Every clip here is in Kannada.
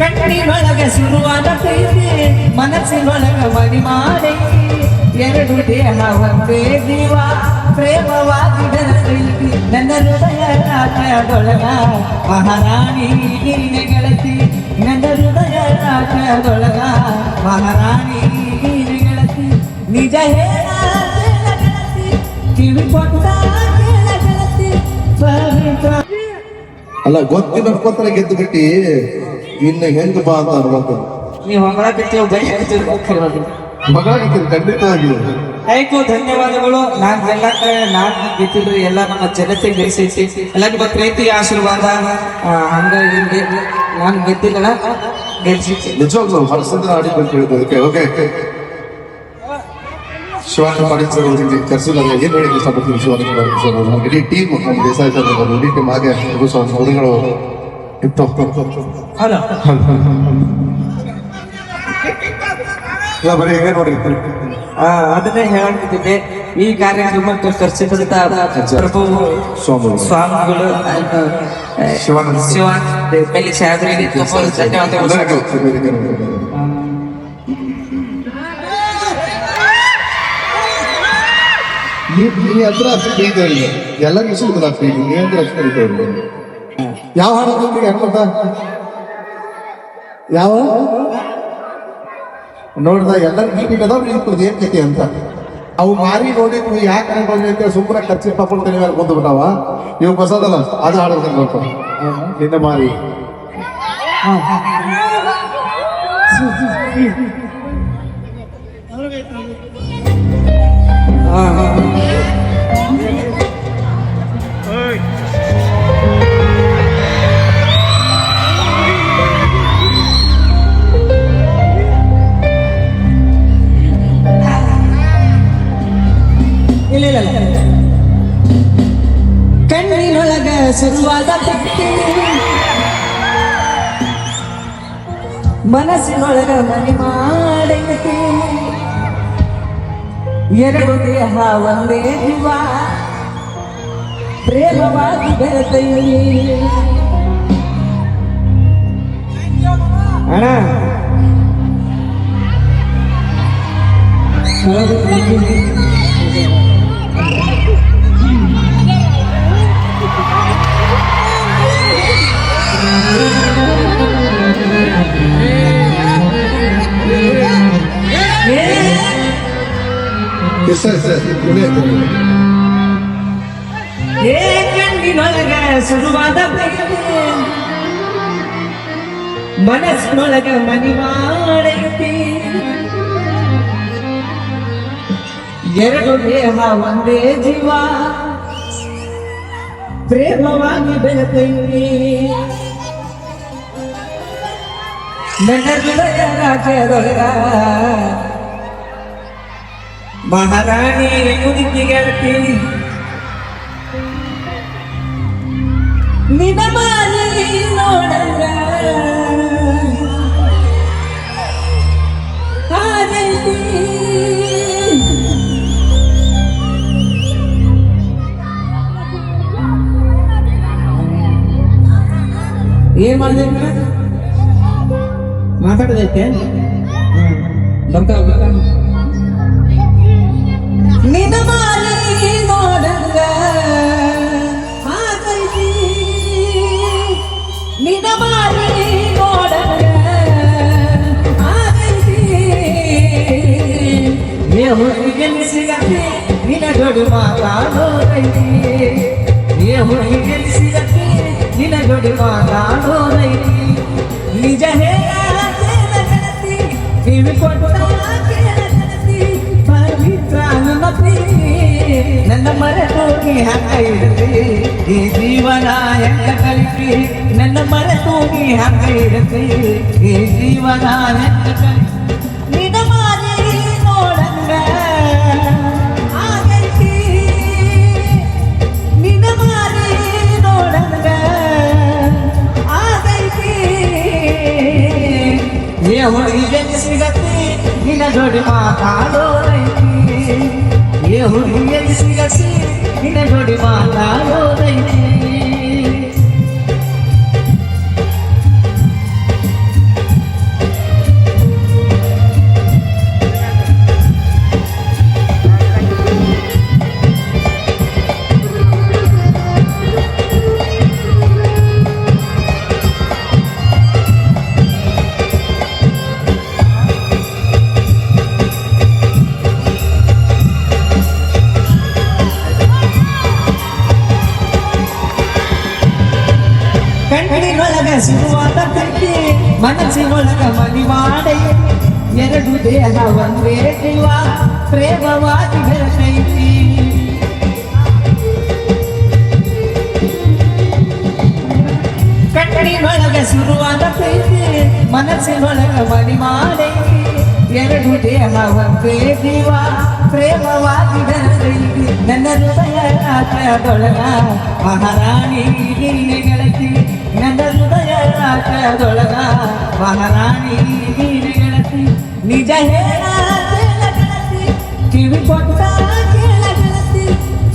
ಕಣ್ಣಿನೊಳಗೆ ಶುರುವಾದ ಪ್ರೀತಿ ಮನಸ್ಸಿನೊಳಗ ಮಣಿ ಮಾಡಿ ಎರಡು ದೇಹ ಒಂದೇ ಜೀವ ಪ್ರೇಮವಾಗಿ ಪ್ರೀತಿ ನನ್ನ ಹೃದಯ ರಾಜದೊಳಗ ಮಹಾರಾಣಿ ನಿನ್ನೆ ಗೆಳತಿ ನನ್ನ ಹೃದಯ ರಾಜದೊಳಗ ಮಹಾರಾಣಿ ನೀನೆ ಗೆಳತಿ ನಿಜ ಹೇಳ ಕೇಳ ಗೆಳತಿ ಕಿವಿ ಕೊಟ್ಟ ಕೇಳ ಗೆಳತಿ ಪವಿತ್ರ ಅಲ್ಲ ಗೊತ್ತಿಲ್ಲ ಅನ್ಕೋತಾರೆ ಗೆದ್ದು ಬಿಟ್ಟಿ ಇನ್ನು ಹೆಂಗ್ ಬಾ ಅಂತ ಅನ್ಬೇಕು ನೀವು ಬೈ ಹೇಳ್ತಿರ್ಬೇಕು ಆಯ್ತು ಧನ್ಯವಾದಗಳು. ನಾನ್ ಎಲ್ಲ ಕಡೆ ನಾನ್ ಗೆದ್ದಿಲ್ರಿ ಎಲ್ಲ ನಮ್ಮ ಜನತೆ ಗೆಲ್ಸೈತಿ. ಎಲ್ಲ ನಿಮ್ಮ ಪ್ರೀತಿ ಆಶೀರ್ವಾದ ಹಂಗ ಹಿಂಗೆ ನಾನ್ ಗೆದ್ದಿಲ್ಲ ನಿಜವಾಗ್ಲೂ ಆಡಿ ಅಂತ ಅದಕ್ಕೆ ಓಕೆ ಶಿವಾನಿ ಪಾಟೀಲ್ ಸರ್ ಅವರಿಗೆ ಕರ್ಸಿಲ್ಲ ಏನು ಹೇಳಿ ಇಷ್ಟಪಡ್ತೀನಿ ಶಿವಾನಿ ಪಾಟೀಲ್ ಸರ್ ಇಡೀ ಟೀಮ್ ನಮ್ಮ ದೇಸಾಯಿ ಸರ್ ಇಡೀ ಟೀಮ್ ಹಾಗೆ ಸರ್ ಅವರುಗಳು ಇತ್ತು ಹಲೋ ಇಲ್ಲ ಬರೀ ಹೇಗೆ ನೋಡಿ ಅದನ್ನೇ ಹೇಳಕ್ಕಿದ್ದೆ ಈ ಕಾರ್ಯಕ್ರಮಕ್ಕೆ ಖರ್ಚಿದಂತ ಪ್ರಭು ಸ್ವಾಮಿಗಳು. ಸ್ವಾಮಿಗಳು ಶಿವಾನಂದ. ಶಿವ ಮೇಲೆ ಸಾಹೇಬರಿಗೆ ತುಂಬ ಧನ್ಯವಾದಗಳು ನೀ ನೀ ಹತ್ರ ಅಷ್ಟು ಪ್ರೀತಿ ಅವರಿಗೆ ಎಲ್ಲರಿಗೂ ಸಿಗುದಿಲ್ಲ ಅಷ್ಟು ಪ್ರೀತಿ ನೀ ಅಂದ್ರೆ ಅಷ್ಟು ಪ್ರೀತಿ ಅವರಿಗೆ ಯಾವ ಹಾಡು ನಿಮಗೆ ಅನ್ಕೊಂತ ಯಾವ? ನೋಡ್ದ ಎಲ್ಲರೂ ಪ್ರೀತಿ ಅದಾವ ನಿಂತ್ಕೊಳ್ದು ಏನ್ ಕತೆ ಅಂತ. ಅವು ಮಾರಿ ನೋಡಿ ನೀವು ಯಾಕೆ ಅನ್ಕೊಂಡ್ರಿ ಅಂತ ಸುಮ್ಮನೆ ಖರ್ಚಿ ತಗೊಂಡು ಮೇಲೆ ಬಂದು ಬಿಟ್ಟಾವ ನೀವು ಬಸದಲ್ಲ ಅದು ಹಾಡೋದು ನೋಡ್ಕೊ. ನಿನ್ನ ಮಾರಿ. ಹಾ ಹಾ. ಶುರುವಾದ ಪ್ರೀತಿ ಮನಸ್ಸಿನೊಳಗ ಮನೆ ಮಾಡೈತಿ. ಎರಡು ದೇಹ ಒಂದೇ ಜೀವ ಪ್ರೇಮವಾಗಿ ಬೆರೆತೈ. ಅಣ್ಣ. ಸರ್ ಏ ಕಣ್ಣಿನೊಳಗ ಶುರುವಾದ ಪ್ರೀತಿ ಮನಸ್ಸಿನೊಳಗ ಮನಿ ಮಾಡೈತಿ ಎರಡು ದೇಹ ಒಂದೇ ಜೀವ ಪ್ರೇಮವಾಗಿ ಬೆಳೆತೈತಿ ನನ್ನ ಹೃದಯ ರಾಜ್ಯದೊಳಗ ಮಹಾರಾಣಿ ಮುದುಕಿ ಗೆಳತಿ ನಿನ ಮಾರಿ ನೋಡಂಗ ಏನ್ ಮಾಡಿದೆ ಮಾತಾಡದೈತೆ? ಬರ್ತಾವ ಬರ್ತಾವ ಏ ಹುಡುಗಿಯಲ್ಲಿ ಸಿಗತ್ತೆ ನಿನ ಜೋಡಿ ಮಾತಾಡೋದೈತಿ ನಿಜ ಹೇಳ ಕಿವಿ ಕೊಟ್ಟ ಪವಿತ್ರ ನನ್ನ ಪ್ರೀತಿ ನನ್ನ ಮರೆತು ನೀ ಹಂಗ ಇರತಿ ಈ ಜೀವನ ಹೆಂಗ ಕಲಿತಿ ನನ್ನ ಮರೆತು ನೀ ಹಂಗ ಇರತಿ ಈ ಜೀವನ ಹೆಂಗ ಕಲಿತಿ ನಿನ ಮಾರಿ ನೋಡಂಗ ಆಗೈತಿ ನಿನ ಮಾರಿ ನೋಡಂಗ ಆಗೈತಿ ಏ ಹುಡುಗಿಗೆ ಸಿಗತ್ತಿ ನಿನ್ನ ಜೋಡಿ ಮಾತಾಡೋದೈತಿ దేవుడి ఎదురుగట్టి నిన్న గుడి మాతాలో దైతే ಮನಸ್ಸಿನೊಳಗ ಮನಿ ಮಾಡೈ ಎರಡು ದೇಹ ಒಂದೇ ಜೀವ ಪ್ರೇಮವಾಗಿ ಬೆಳಕೈತಿ ಕಣ್ಣಿನೊಳಗ ಶುರುವಾದ ಪ್ರೀತಿ ಮನಸ್ಸಿನೊಳಗ ಮನಿ ಮಾಡೈತಿ ಎರಡು ದೇಹ ಒಂದೇ ಜೀವ ಪ್ರೇಮವಾಗಿ ಬೆಳಕೈತಿ ನನ್ನ ಹೃದಯ ರಾತ್ರಿಯದೊಳಗ ಮಹಾರಾಣಿ ನೀನೆ ಗೆಳತಿ ನನ್ನ ರಾತ್ರಿಯದೊಳಗ ಮಹಾರಾಣಿ ನೀನೆ ಗೆಳತಿ, ನಿಜ ಹೇಳ ಕಿವಿ ಕೊಟ್ಟ ಗೆಳತಿ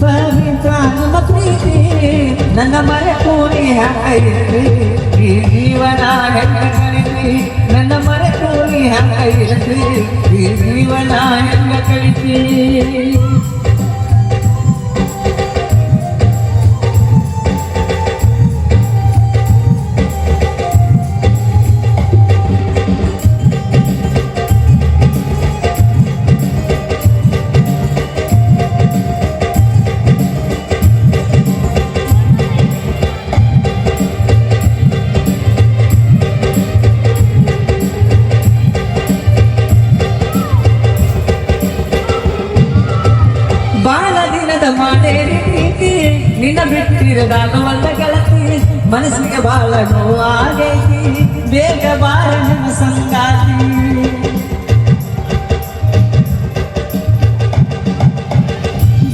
ಪವಿತ್ರ ನಮ್ಮ ಪ್ರೀತಿ, ನನ್ನ ಮನೆ ಕೂಡಿ ಹಾಕೈತಿ ಈ ಜೀವನ ಹೆಂಗ ಕಳಿತಿ ನನ್ನ ಮನೆ ಕೂಡಿ ಹಾಕೈತಿ ಈ ಜೀವನ ಹೆಂಗ ಕಳಿತಿ ಬಾಳ ದಿನದ ಮಾಡೇರಿ ಪ್ರೀತಿ ನಿನ್ನ ಬಿಟ್ಟಿರದಾಗ ಒಳ್ಳ ಗೆಳತಿ ಮನಸ್ಸಿಗೆ ಬಾಳ ನೋವಾಗೈತಿ ಬೇಗ ಬಾಳ ನಿಮ್ಮ ಸಂಗಾತಿ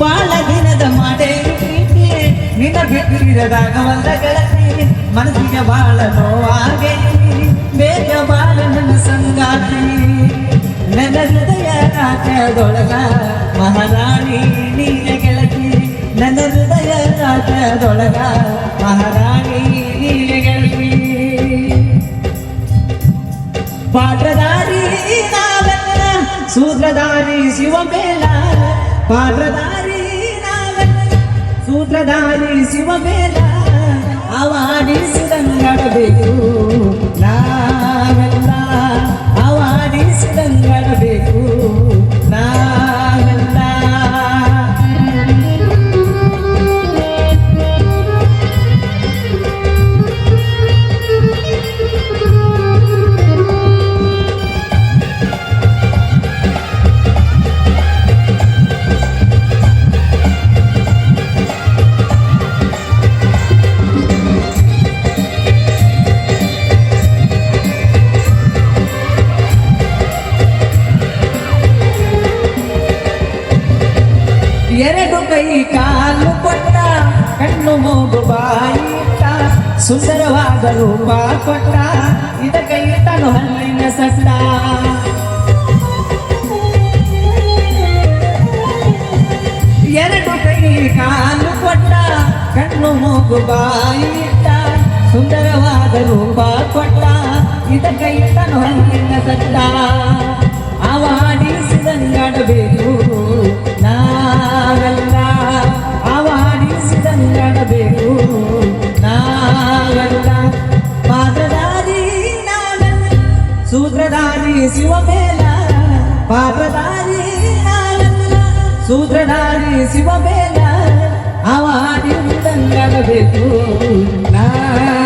ಬಾಳ ದಿನದ ಮಾಡೇರಿ ಪ್ರೀತಿ ನಿನ್ನ ಬಿಟ್ಟಿರದಾಗ ಒಳ್ಳ ಗೆಳತಿ ಮನಸ್ಸಿಗೆ ಬಾಳ ನೋವಾಗೈತಿ ಬೇಗ ಬಾಳ ನನ್ನ ಸಂಗಾತಿ ನನ್ನ ಹೃದಯ ರಾಜ್ಯದೊಳಗ ಗೆಳತಿ ಪಾತ್ರಧಾರಿ ನಾವೆಲ್ಲ ಸೂತ್ರಧಾರಿ ಶಿವಬೇಲ. ಪಾತ್ರಧಾರಿ ನಾವೆಲ್ಲ ಸೂತ್ರಧಾರಿ ಶಿವಬೇಲ. ಅವಾಡಿಸಿದಂಗಡಬೇಕು ನಾವೆಲ್ಲ. ಅವಾಡಿಸಿದಂಗಡಬೇಕು ನಾವೆಲ್ಲ. ಸುಂದರವಾದ ರೂಪ ಕೊಟ್ಟ ಇದಕ್ಕೆ ಇಟ್ಟನು ಹಲ್ಲಿನ ಸಟ್ಟ ಎರಡು ಕೈ ಕಾಲು ಕೊಟ್ಟ, ಕಣ್ಣು ಮೂಗು ಬಾಯಿ ಇಟ್ಟ. ಸುಂದರವಾದ ರೂಪ ಕೊಟ್ಟ ಇದಕ್ಕೆ ಇಟ್ಟನು ಹಲ್ಲಿನ ಸಟ್ಟ ಅವಾಡಿಸಿದಂಗಡಬೇಕು ಸೂತ್ರಧಾರಿ ಶಿವಮೇಲ ಅವಾಡಿಸಿದಂಗಡಬೇಕು ನಾವೆಲ್ಲ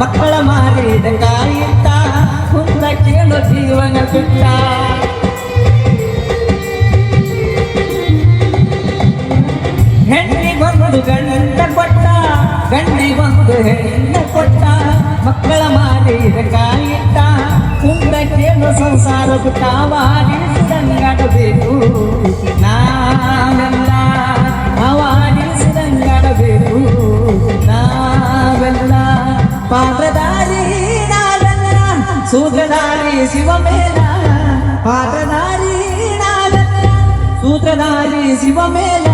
ಮಕ್ಕಳ ಮಾರಿ ಕಾಯಿತ ಕುಂದ ಕೇಳು ಜೀವನ ಬಿಟ್ಟ ಹೆಣ್ಣಿಗೊಂದು ಗಂಡ ಕೊಟ್ಟ ಬಂದು ಹೆಣ್ಣ ಕೊಟ್ಟ, ಮಕ್ಕಳ ಮಾರಿ ಕಾಯಿತ ಕುಂದ ಕೇಳು ಸಂಸಾರ ಬಿಟ್ಟ ಮಾಡಿಸಿದಂಗಡಬೇಕು ನಾವೆಲ್ಲ Desenvolver